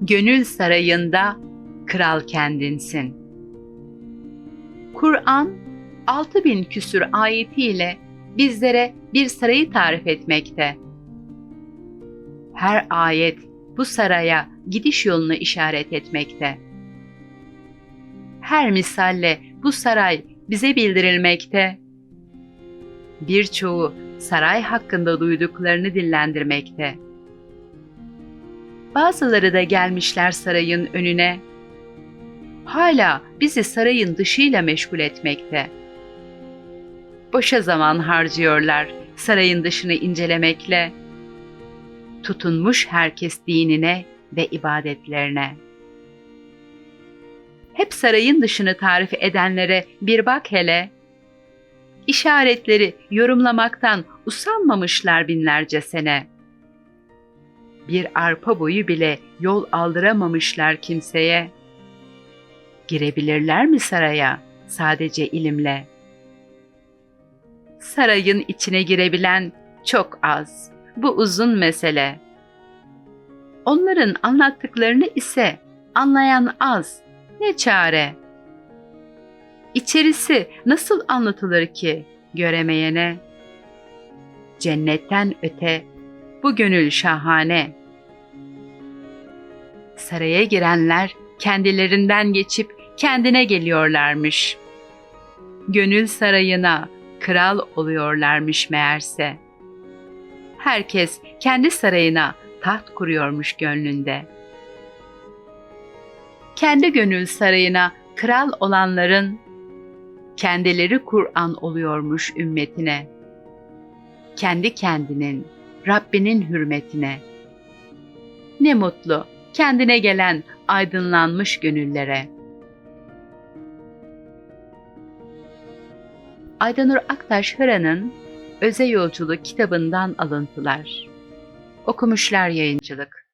Gönül sarayında kral kendinsin. Kur'an 6000 küsür ayetiyle bizlere bir sarayı tarif etmekte. Her ayet bu saraya gidiş yolunu işaret etmekte. Her misalle bu saray bize bildirilmekte. Birçoğu saray hakkında duyduklarını dillendirmekte. Bazıları da gelmişler sarayın önüne. Hala bizi sarayın dışıyla meşgul etmekte. Boşa zaman harcıyorlar sarayın dışını incelemekle. Tutunmuş herkes dinine ve ibadetlerine. Hep sarayın dışını tarif edenlere bir bak hele. İşaretleri yorumlamaktan usanmamışlar binlerce sene. Bir arpa boyu bile yol aldıramamışlar kimseye. Girebilirler mi saraya sadece ilimle? Sarayın içine girebilen çok az. Bu uzun mesele. Onların anlattıklarını ise anlayan az. Ne çare? İçerisi nasıl anlatılır ki göremeyene? Cennetten öte bu gönül şahane. Saraya girenler kendilerinden geçip kendine geliyorlarmış. Gönül sarayına kral oluyorlarmış meğerse. Herkes kendi sarayına taht kuruyormuş gönlünde. Kendi gönül sarayına kral olanların kendileri Kur'an oluyormuş ümmetine. Kendi kendinin, Rabbinin hürmetine. Ne mutlu kendine gelen aydınlanmış gönüllere. Aydanur Aktaş Hıra'nın Öze Yolculuk kitabından alıntılar. Okumuşlar Yayıncılık